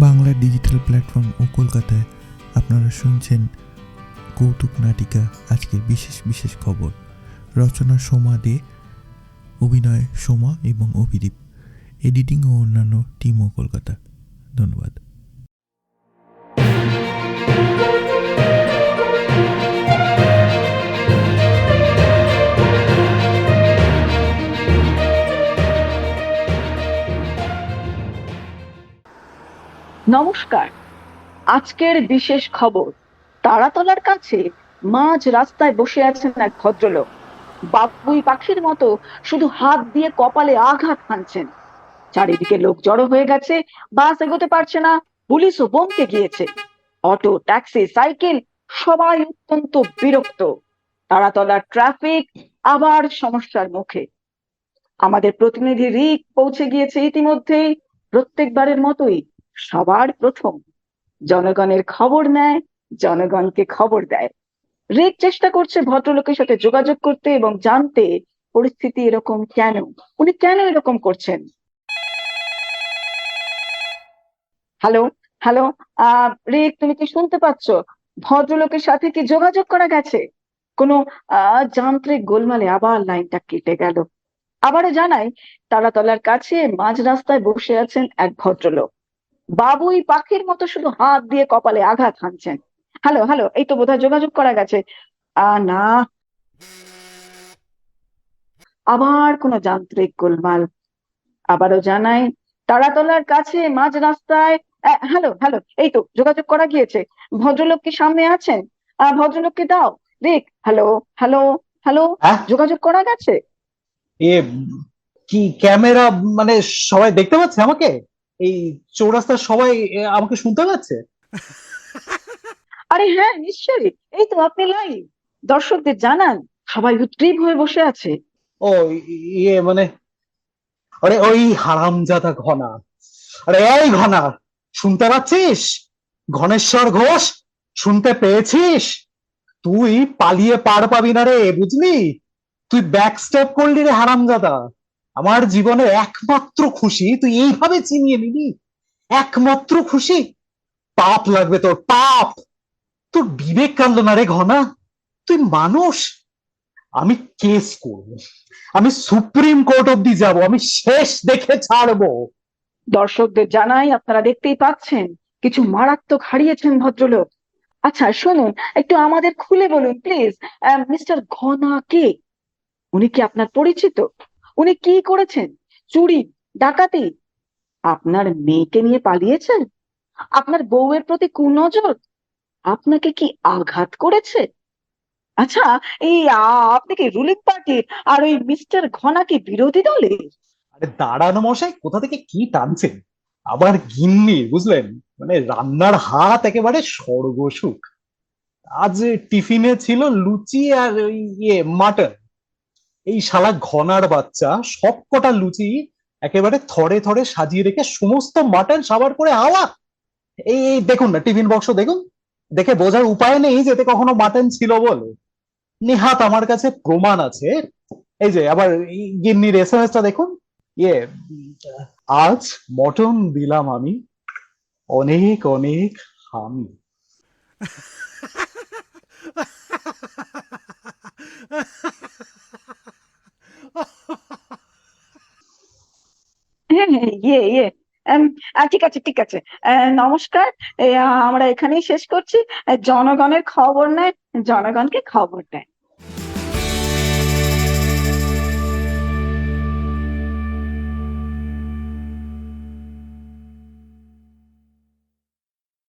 Bangla digital platform ও কলকাতায় আপনারা শুনছেন কৌতুক নাটিকা, আজকের বিশেষ বিশেষ খবর। রচনা সোমা দে, অভিনয় সোমা এবং অভিদীপ। এডিটিং ও অন্যান্য টিমও কলকাতা। ধন্যবাদ। নমস্কার। আজকের বিশেষ খবর, তারাতলার কাছে মাঝ রাস্তায় বসে আছেন এক ভদ্রলোক। বাবুই পাখির মতো শুধু হাত দিয়ে কপালে আঘাত হানছেন। চারিদিকে লোক জড়ো হয়ে গেছে, বাস এগোতে পারছে না পুলিশও বমকে গিয়েছে। অটো, ট্যাক্সি, সাইকেল সবাই অত্যন্ত বিরক্ত। তারাতলার ট্রাফিক আবার সমস্যার মুখে। আমাদের প্রতিনিধি রিক পৌঁছে গিয়েছে ইতিমধ্যেই। প্রত্যেকবারের মতোই সবার প্রথম জনগণের খবর নেয়, জনগণকে খবর দেয়। রেক চেষ্টা করছে ভদ্রলোকের সাথে যোগাযোগ করতে এবং জানতে পরিস্থিতি এরকম কেন? উনি কেন এরকম করছেন? হ্যালো হ্যালো রেক তুমি কি শুনতে পাচ্ছ? ভদ্রলোকের সাথে কি যোগাযোগ করা গেছে? কোনো যান্ত্রিক গোলমালে আবার লাইনটা কেটে গেল। আবারও জানাই, তারাতলার কাছে মাঝ রাস্তায় বসে আছেন এক ভদ্রলোক। বাবুই পাখির মতো শুধু হাত দিয়ে কপালে আঘাত হানছেন। হ্যালো হ্যালো এই তো বোধহয় যোগাযোগ করা গেছে। আ না। আবার কোনো যান্ত্রিক গোলমাল। আবারও জানাই তারাতলার কাছে মাঝ রাস্তায় হ্যালো হ্যালো এই তো যোগাযোগ করা গিয়েছে। ভদ্রলোক কি সামনে আছেন? আহ ভদ্রলোককে দাও দেখ হ্যালো হ্যালো হ্যালো হ্যাঁ? যোগাযোগ করা গেছে? এ কি ক্যামেরা মানে সবাই দেখতে পাচ্ছে আমাকে? এই চৌরাস্তার সবাই আমাকে শুনতে পাচ্ছে? আরে হ্যাঁ নিশ্চয়ই। এই তো আপনি লাইভ দর্শকদের জানান সবাই উদ্গ্রীব হয়ে বসে আছে। ও ইয়ে মানে আরে ওই হারামজাদা ঘনা। আরে এই ঘনা শুনতে পাচ্ছিস? ঘনেশ্বর ঘোষ শুনতে পেয়েছিস? তুই পালিয়ে পার পাবি না রে বুঝলি? তুই ব্যাক স্টেপ করলি রে হারামজাদা। আমার জীবনে একমাত্র খুশি, তুই এইভাবে চিনিয়ে নিবি? একমাত্র খুশি? পাপ লাগবে তোর, পাপ! তোর বিবেক কাঁদলো না রে ঘনা, তুই মানুষ। আমি কেস করব, আমি সুপ্রিম কোর্ট অব্দি যাব, আমি শেষ দেখে ছাড়বো। দর্শকদের জানাই, আপনারা দেখতেই পাচ্ছেন, কিছু মারাত্মক হারিয়েছেন ভদ্রলোক। আচ্ছা শুনুন, একটু আমাদের খুলে বলুন প্লিজ মিস্টার ঘনা কে উনি কি আপনার পরিচিত? উনি কি করেছেন? চুরি, ডাকাতি। আপনার মেয়েকে নিয়ে পালিয়েছেন? আপনার বউয়ের প্রতি কুনজর? আপনাকে কি আঘাত করেছে? আচ্ছা এই আপনি কি রুলিং পার্টির আর ওই মিস্টার ঘনা কি বিরোধী দলের? আরে দাঁড়ানো মশাই, কোথা থেকে কি টানছেন? আবার গিন্নি, বুঝলেন? মানে রান্নার হাত একেবারে স্বর্গসুখ। আজ টিফিনে ছিল লুচি আর ইয়ে মাটন। এই শালা ঘনার বাচ্চা সব কটা লুচি একেবারে থরে থরে সাজিয়ে রেখে সমস্ত মাটন সাবার করে হাওয়া এই এই দেখুন না, টিফিন বক্স দেখুন। দেখে বোঝার উপায় নেই যে এতে কখনো মাটন ছিল বলে। নেহাত আমার কাছে প্রমাণ আছে। এই যে, আবার গিন্নির এস এম টা দেখুন। ইয়ে আজ মটন দিলাম আমি। অনেক অনেক হামি হ্যাঁ হ্যাঁ ইয়ে ইয়ে। ঠিক আছে ঠিক আছে। নমস্কার। আমরা এখানেই শেষ করছি। জনগণের খবর নেয়, জনগণকে খবর দেয়।